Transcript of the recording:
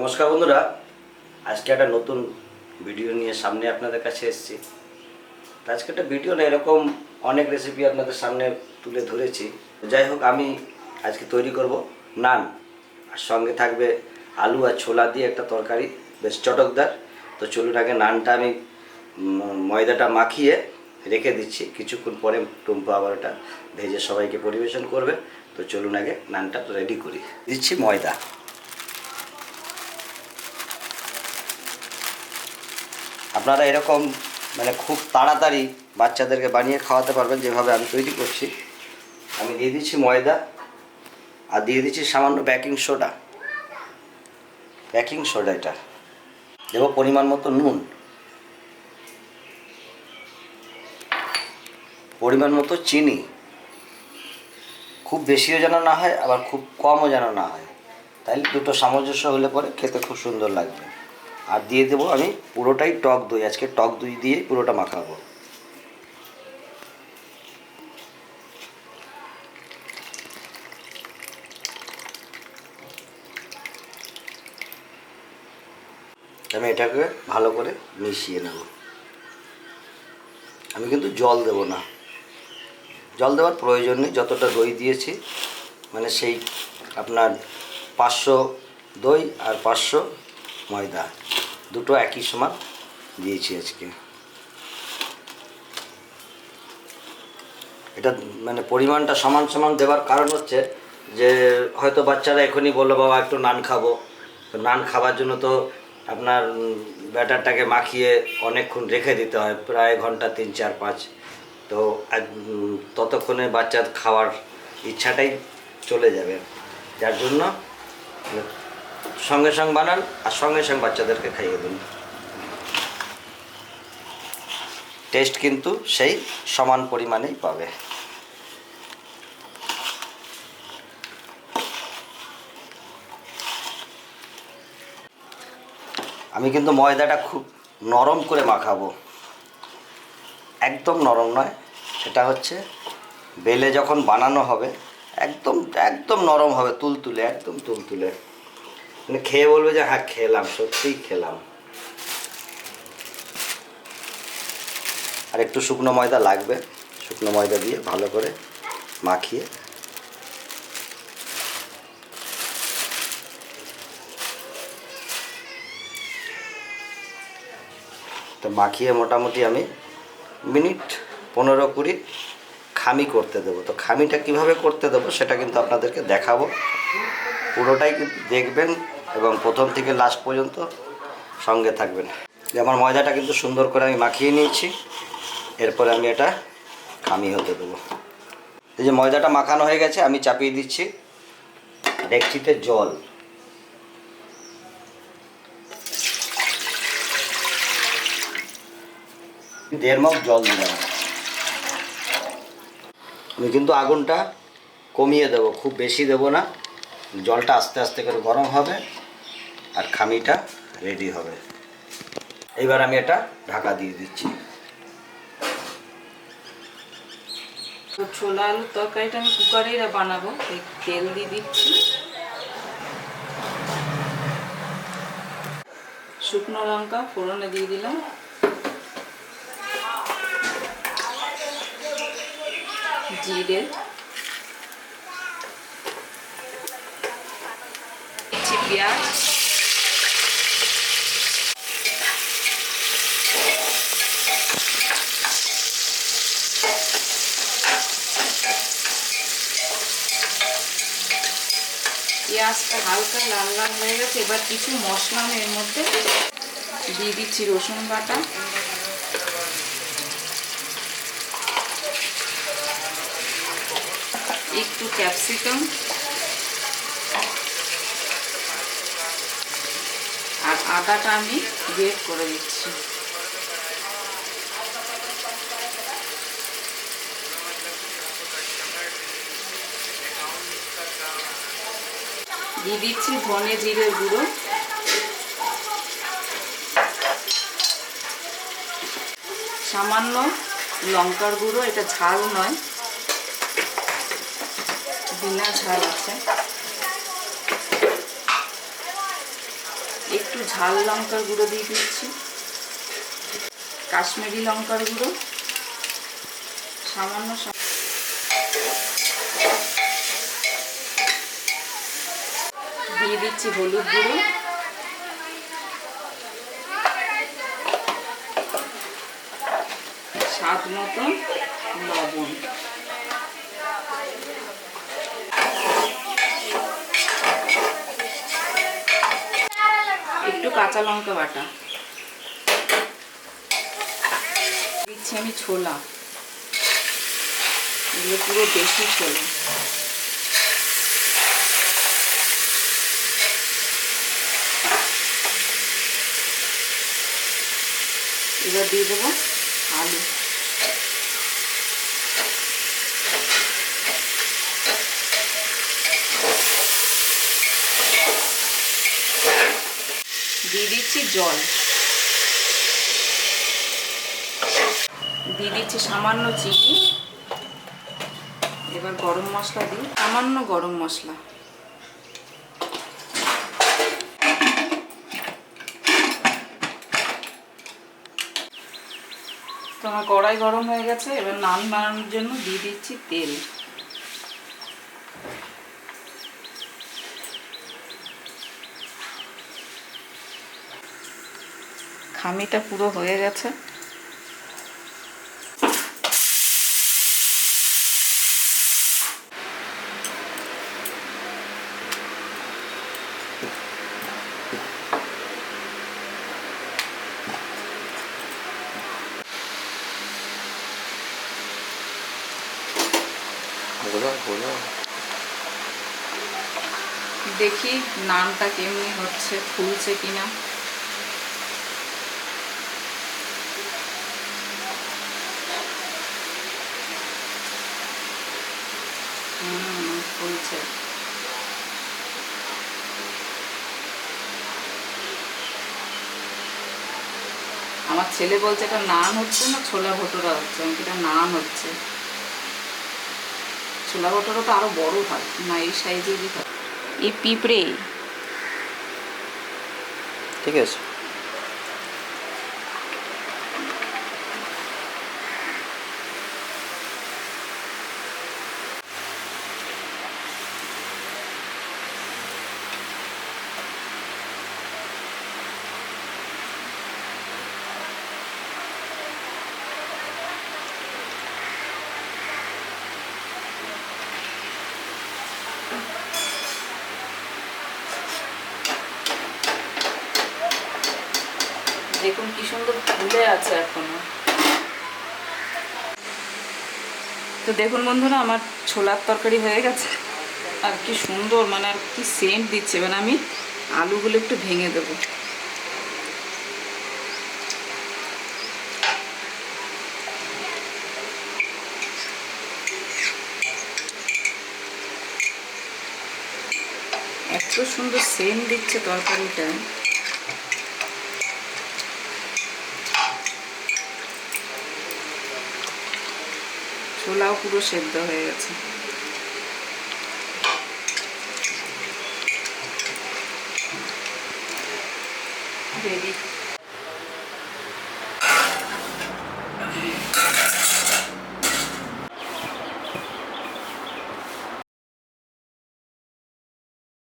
নমস্কার বন্ধুরা, আজকে একটা নতুন ভিডিও নিয়ে সামনে আপনাদের কাছে এসেছি। আজকে একটা ভিডিও না, এরকম অনেক রেসিপি আপনাদের সামনে তুলে ধরেছি। যাই হোক, আমি আজকে তৈরি করব নান, আর সঙ্গে থাকবে আলু আর ছোলা দিয়ে একটা তরকারি, বেশ চটকদার। তো চলুন আগে নানটা আমি ময়দাটা মাখিয়ে রেখে দিচ্ছি। কিছুক্ষণ পরে টুম্পা আবার ওটা ভেজে সবাইকে পরিবেশন করবে। তো চলুন আগে নানটা রেডি করি। দিচ্ছি ময়দা। আপনারা এরকম মানে খুব তাড়াতাড়ি বাচ্চাদেরকে বানিয়ে খাওয়াতে পারবেন যেভাবে আমি তৈরি করছি। আমি দিয়ে দিচ্ছি ময়দা আর দিয়ে দিচ্ছি সামান্য বেকিং সোডা বেকিং সোডা এটা। দেবো পরিমাণ মতো নুন। পরিমাণ মতো চিনি। খুব বেশিও যেন না হয়, আবার খুব কমও যেন না হয়। তাইলে দুটো সামঞ্জস্য হলে পরে খেতে খুব সুন্দর লাগবে। আর দিয়ে দেবো আমি পুরোটাই টক দই। আজকে টক দই দিয়ে পুরোটা মাখাবো। আমি এটাকে ভালো করে মিশিয়ে নেব। আমি কিন্তু জল দেব না। জল দেওয়ার প্রয়োজন নেই, যতটা দই দিয়েছি মানে সেই আপনার পাঁচশো দই আর পাঁচশো ময়দা। দুটো একই সমান দিয়েছি আজকে। এটা মানে পরিমাণটা সমান সমান দেওয়ার কারণ হচ্ছে যে, হয়তো বাচ্চারা এখনই বলল, বাবা, একটু নান খাব। তো নান খাবার জন্য তো আপনার ব্যাটারটাকে মাখিয়ে অনেকক্ষণ রেখে দিতে হয়, প্রায় ঘণ্টা তিন, চার, পাঁচ। তো ততক্ষণে বাচ্চার খাওয়ার ইচ্ছাটাই চলে যাবে। যার জন্য সঙ্গে সঙ্গে বানান আর সঙ্গে সঙ্গে বাচ্চাদেরকে খাইয়ে দিন। টেস্ট কিন্তু সেই সমান পরিমাণেই পাবে। আমি কিন্তু ময়দাটা খুব নরম করে মাখাবো। একদম নরম নয়, সেটা হচ্ছে বেলে যখন বানানো হবে, একদম একদম নরম হবে, তুলতুলে, একদম তুলতুলে। মানে খেয়ে বলবে যে হ্যাঁ খেলাম, সত্যিই খেলাম। আর একটু শুকনো ময়দা লাগবে, শুকনো ময়দা দিয়ে ভালো করে মাখিয়ে। তো মাখিয়ে মোটামুটি আমি মিনিট পনেরো কুড়ি খামি করতে দেবো। তো খামিটা কীভাবে করতে দেবো সেটা কিন্তু আপনাদেরকে দেখাবো। পুরোটাই কিন্তু দেখবেন এবং প্রথম থেকে লাস্ট পর্যন্ত সঙ্গে থাকবেন। আমার ময়দাটা কিন্তু সুন্দর করে আমি মাখিয়ে নিয়েছি। এরপরে আমি এটা খামি হতে দেবো। এই যে ময়দাটা মাখানো হয়ে গেছে, আমি চাপিয়ে দিচ্ছি ডেকচিতে জল। দেড় মগ জল দিলাম আমি কিন্তু আগুনটা কমিয়ে দেবো, খুব বেশি দেবো না। জলটা আস্তে আস্তে করে গরম হবে। আর খামিটা রেডি হবে। এবার আমি এটা ঢাকা দিয়ে দিচ্ছি। ছোলা আলুর তরকারিটা আমি কুকারেই বানাবো। তেল দিয়ে দিচ্ছি। শুকনো লঙ্কা ফোড়নে দিয়ে দিলাম। জিরে। পেঁয়াজ। পেঁয়াজটা হালকা লাল লাল হয়ে গেছে, এবার কিছু মশলা এর মধ্যে দিয়ে দিচ্ছি রসুন বাটা। একটু ক্যাপসিকাম। আর আদাটা আমি গ্রেট করে দিচ্ছি। দিয়ে দিচ্ছি ধনে জিরের গুঁড়ো। সামান্য লঙ্কার গুঁড়ো, এটা ঝাল নয়। বিনা ঝাল আছে। একটু ঝাল লঙ্কার গুঁড়ো দিয়ে দিচ্ছি। কাশ্মীরি লঙ্কার গুঁড়ো। সামান্য সা- দিয়ে দিচ্ছি হলুদ গুঁড়ো। স্বাদ মতো লবণ। একটু কাঁচা লঙ্কা বাটা। দিচ্ছি আমি ছোলা। এগুলো পুরো দেশি ছোলা। এবার দিয়ে দেবো আলু। দিয়ে দিচ্ছি জল। দিয়ে দিচ্ছি সামান্য চিনি। এবার গরম মশলা দিই। সামান্য গরম মশলা। তো আমার কড়াই গরম হয়ে গেছে, এবার নান বানানোর জন্য দিয়ে দিচ্ছি তেল। খামিটা পুরো হয়ে গেছে। দেখি নানটা কেমনি হচ্ছে ফুলছে কিনা। আমার ছেলে বলছে এটা নান হচ্ছে না ছোলা ভটোরা হচ্ছে? এটা নান হচ্ছে। ছোলা ভটোরা তো আরও বড় হয় না এই সাইজেরই হয়। এই পিঁপড়ে ঠিক আছে। দেখুন কি সুন্দর ফুলে আছে এখনও। তো দেখুন বন্ধুরা, আমার ছোলার তরকারি হয়ে গেছে। আর কি সুন্দর মানে আর কি সেন্ট দিচ্ছে। মানে আমি আলুগুলো একটু ভেঙে দেবো। এত সুন্দর সেন্ট দিচ্ছে তরকারিটা। ছোলাও পুরো সেদ্ধ হয়ে গেছে। রেডি